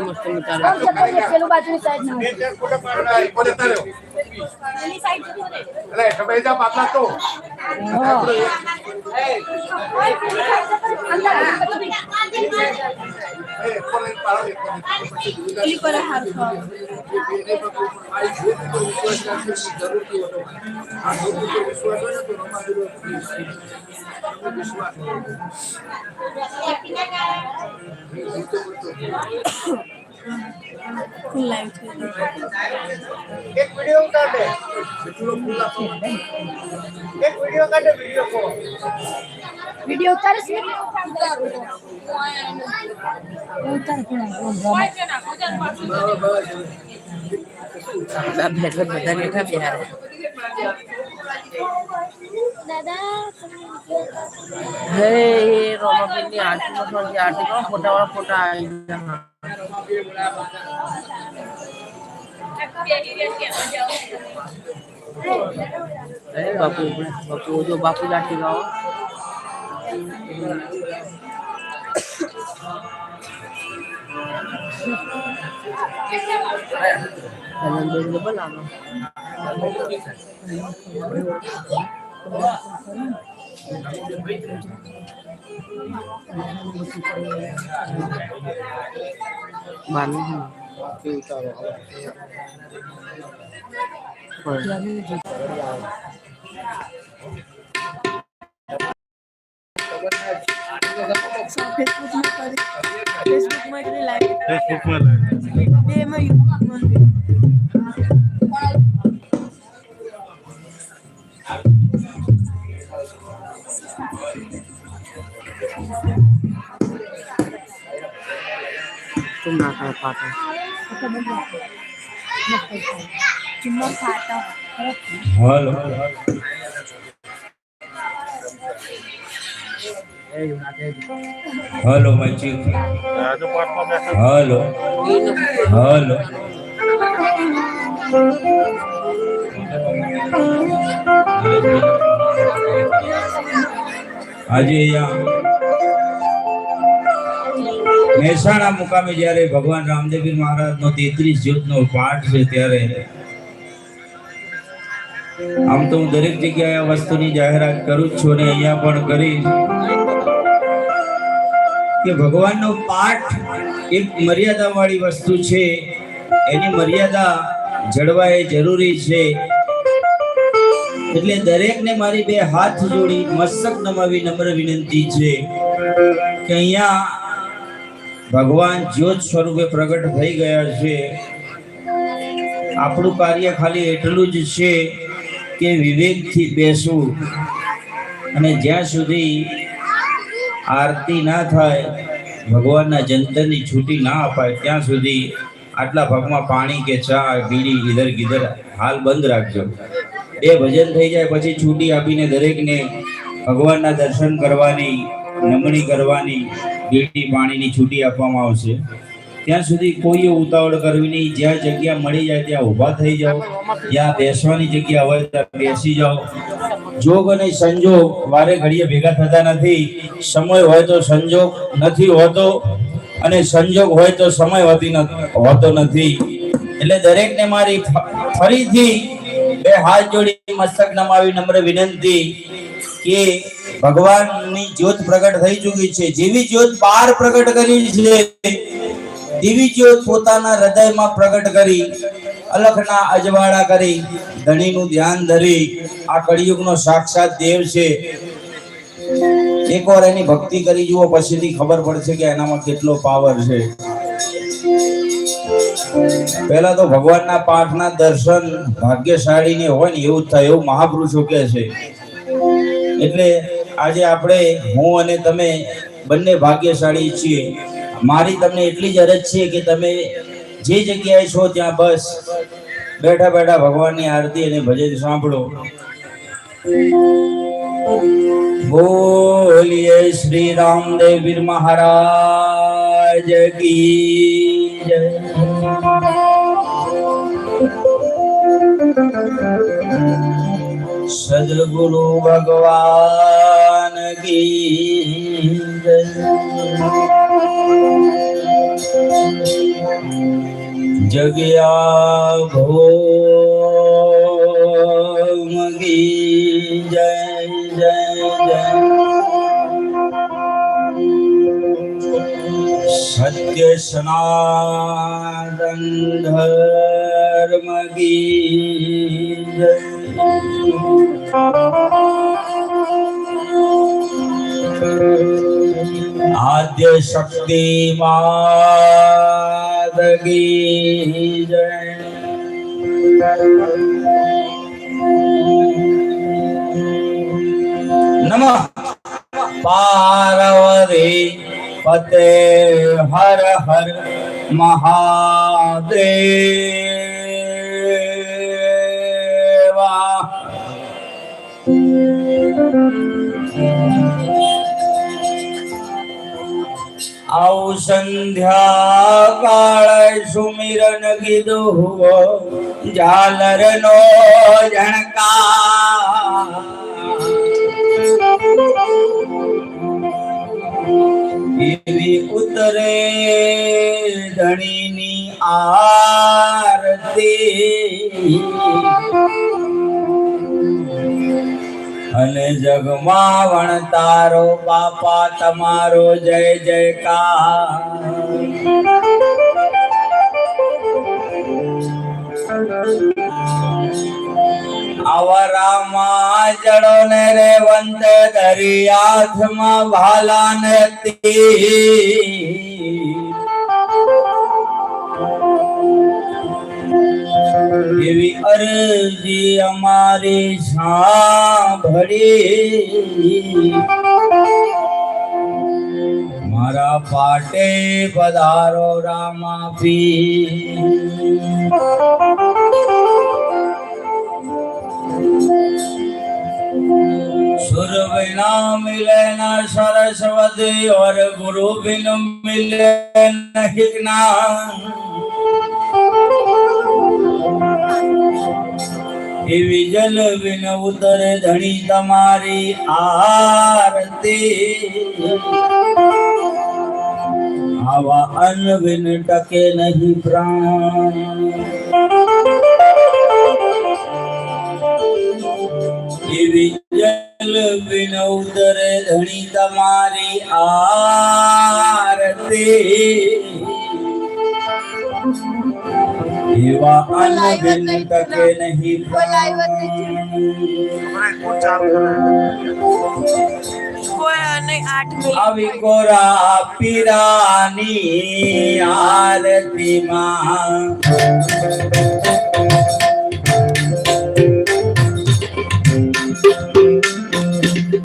મસ્ત મચારે પેલું બાજુની સાઈડ ના બે ચાર ફોટો પાડના, એક ફોટો તાર્યો. એટલે તમે જા પાછા તો. એ, એક ફોટો એક પાડો, એક પણ પણ વિશ્વાસ. એક વિડિયો કાઢે ખુલ્લા. એક વિડિયો કાઢે વિડિયો કો વીડિયો ઉતારીશ ને ઉતાર દાદા બધા બેઠા બિહારે દાદા હે એ રોમાબેનની આરતી નો આરતી કરો ફોટા વાળા ફોટા આવી ગયા અરે બાપુ બાપુ જો બાપુ લાઠી ગાઓ આનંદ બોલાવો બાનું ફેસબુકમાં કરી ફેસબુકમાં કરી લાઈવ ફેસબુકમાં લાગે. એમાં યુટ્યુબમાં hello. Hello my chief hello. Hello. આજે અહીંયા મહેસાણા મુકામે જ્યારે ભગવાન રામદેવપીર મહારાજનો તેત્રીસ જ્યોતનો પાઠ છે ત્યારે આમ તો હું દરેક જગ્યાએ આ વસ્તુની જાહેરાત કરું જ છું અને અહીંયા પણ કરીશ કે ભગવાનનો પાઠ એક મર્યાદાવાળી વસ્તુ છે. એની મર્યાદા જળવા એ જરૂરી છે. એટલે દરેકને મારી બે હાથ જોડી મસ્તક નમાવી નમ્ર વિનંતી છે કે અહીંયા ભગવાન જ્યોત સ્વરૂપે પ્રગટ થઈ ગયા છે. આપણું કાર્ય ખાલી એટલું જ છે કે વિવેકથી બેસવું. અને જ્યાં સુધી આરતી ના થાય, ભગવાનના જંતરની છૂટી ના અપાય, ત્યાં સુધી આટલા ભાગમાં પાણી કે ચા, બીડી, ગીધર ગીધર હાલ બંધ રાખજો. બે ભજન થઈ જાય પછી છૂટી આપીને દરેકને ભગવાનના દર્શન કરવાની, નમણી કરવાની બીડી પાણીની છૂટી આપવામાં આવશે. ત્યાં સુધી કોઈએ ઉતાવળ કરવી નહીં. જ્યાં જગ્યા મળી જાય ત્યાં ઊભા થઈ જાઓ. જ્યાં બેસવાની જગ્યા હોય ત્યાં બેસી જાઓ. જોગ અને સંજોગ વારે ઘડીએ ભેગા થતા નથી. સમય હોય તો સંજોગ નથી હોતો અને સંજોગ હોય તો સમય હોતી હોતો નથી. એટલે દરેકને મારી ફરીથી બે હાથ જોડી મસ્તક નમાવી નમ્ર વિનંતી કે ભગવાનની જ્યોત પ્રગટ થઈ ચૂકી છે. જેવી જ્યોત બહાર પ્રગટ કરી છે, તેવી જ્યોત પોતાના હૃદયમાં પ્રગટ કરી, અલખના અજવાળા કરી, ધણીનું ધ્યાન ધરી, આ કળિયુગનો સાક્ષાત દેવ છે. એકવાર એની ભક્તિ કરી જુઓ, પછીથી ખબર પડશે કે એનામાં કેટલો પાવર છે. પહેલા તો ભગવાનના પાઠના દર્શન ભાગ્યશાળીને હોય ને, એવું થાય, એવું મહાપુરુષો કહે છે. એટલે આજે આપણે હું અને તમે બંને ભાગ્યશાળી છીએ. મારી તમને એટલી જ અરજ છે કે તમે જે જગ્યાએ છો ત્યાં બસ બેઠા બેઠા ભગવાનની આરતી અને ભજન સાંભળો. બોલીએ શ્રી રામદેવ વીર મહારાજ કી સદગુરુ ભગવાન જય જગ્યા ભોમગી જય જય જય સત્ય સનાતન ધર્મ જય શક્તિ માત કી જય નમઃ પાર્વતી પતે હર હર મહાદેવા આવું સંધ્યા કાળ સુમિરન કીધું ઝાલર નો એવી ઉતરે ધણીની આરતી અને જગમાં વણ તારો બાપા તમારો જય જયકાર. અવરામાં જડો ને રે વંત ધરી હાથમાં ભાલા ને એવી અરજી અમારી સાંભળી મારા પાટે પધારો રામા પી सुर बिना मिले न सरस्वती और गुरु बिन मिले नहीं એવી જલ વિન ઉતરે ધણી તમારી આરતી. આવા અન્ન વિન ટકે નહીં પ્રાણ. એવી જલ વિન ઉતરે ધણી તમારી આરતી. એવા અન્ન બિન ટકે નહીં આવી કોરા પીરાની આરતીમાં.